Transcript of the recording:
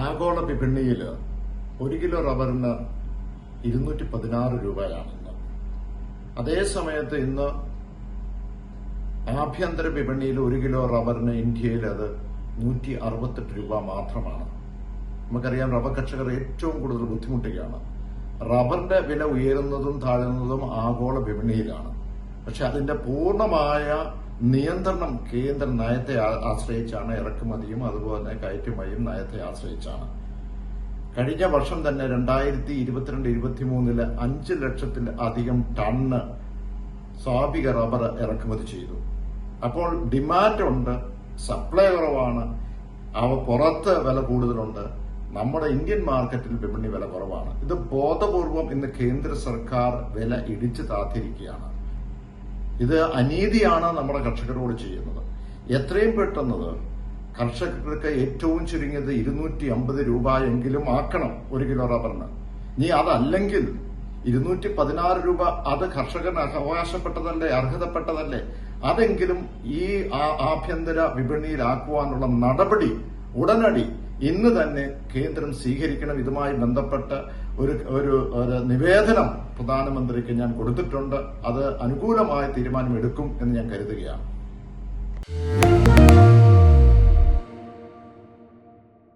ആഗോള വിപണിയിൽ ഒരു കിലോ റബ്ബറിന് ഇരുന്നൂറ്റി പതിനാറ് രൂപയാണ് ഇന്ന് അതേ സമയത്ത് ഇന്ന് ആഭ്യന്തര വിപണിയിൽ ഒരു കിലോ റബ്ബറിന് ഇന്ത്യയിൽ അത് നൂറ്റി അറുപത്തെട്ട് രൂപ മാത്രമാണ്. നമുക്കറിയാം റബ്ബർ കർഷകർ ഏറ്റവും കൂടുതൽ ബുദ്ധിമുട്ടുകയാണ്. റബ്ബറിന്റെ വില ഉയരുന്നതും താഴുന്നതും ആഗോള വിപണിയിലാണ്. പക്ഷെ അതിന്റെ പൂർണമായ നിയന്ത്രണം കേന്ദ്ര നയത്തെ ആശ്രയിച്ചാണ് ഇറക്കുമതിയും അതുപോലെ തന്നെ കയറ്റുമതിയും നയത്തെ ആശ്രയിച്ചാണ്. കഴിഞ്ഞ വർഷം തന്നെ രണ്ടായിരത്തി ഇരുപത്തിരണ്ട് ഇരുപത്തിമൂന്നിൽ അഞ്ച് ലക്ഷത്തിൽ അധികം ടണ്ണ് സ്വാഭിക റബ്ബർ ഇറക്കുമതി ചെയ്തു. അപ്പോൾ ഡിമാൻഡ് ഉണ്ട് സപ്ലൈ കുറവാണ് അവ പുറത്ത് വില കൂടുതലുണ്ട് നമ്മുടെ ഇന്ത്യൻ മാർക്കറ്റിൽ വിപണി വില കുറവാണ്. ഇത് ബോധപൂർവം ഇന്ന് കേന്ദ്ര സർക്കാർ വില ഇടിച്ചു താത്തിരിക്കുകയാണ്. ഇത് അനീതിയാണ് നമ്മുടെ കർഷകരോട് ചെയ്യുന്നത്. എത്രയും പെട്ടെന്നത് കർഷകർക്ക് ഏറ്റവും ചുരുങ്ങിയത് ഇരുന്നൂറ്റി അമ്പത് രൂപ എങ്കിലും ആക്കണം ഒരു കിലോ റബ്ബറിന്. നീ അതല്ലെങ്കിൽ ഇരുന്നൂറ്റി പതിനാറ് രൂപ അത് കർഷകന് അവകാശപ്പെട്ടതല്ലേ അർഹതപ്പെട്ടതല്ലേ? അതെങ്കിലും ഈ ആഭ്യന്തര വിപണിയിലാക്കുവാനുള്ള നടപടി ഉടനടി ഇന്ന് തന്നെ കേന്ദ്രം സ്വീകരിക്കണം. ഇതുമായി ബന്ധപ്പെട്ട ഒരു ഒരു നിവേദനം പ്രധാനമന്ത്രിക്ക് ഞാൻ കൊടുത്തിട്ടുണ്ട്. അത് അനുകൂലമായ തീരുമാനമെടുക്കും എന്ന് ഞാൻ കരുതുകയാണ്.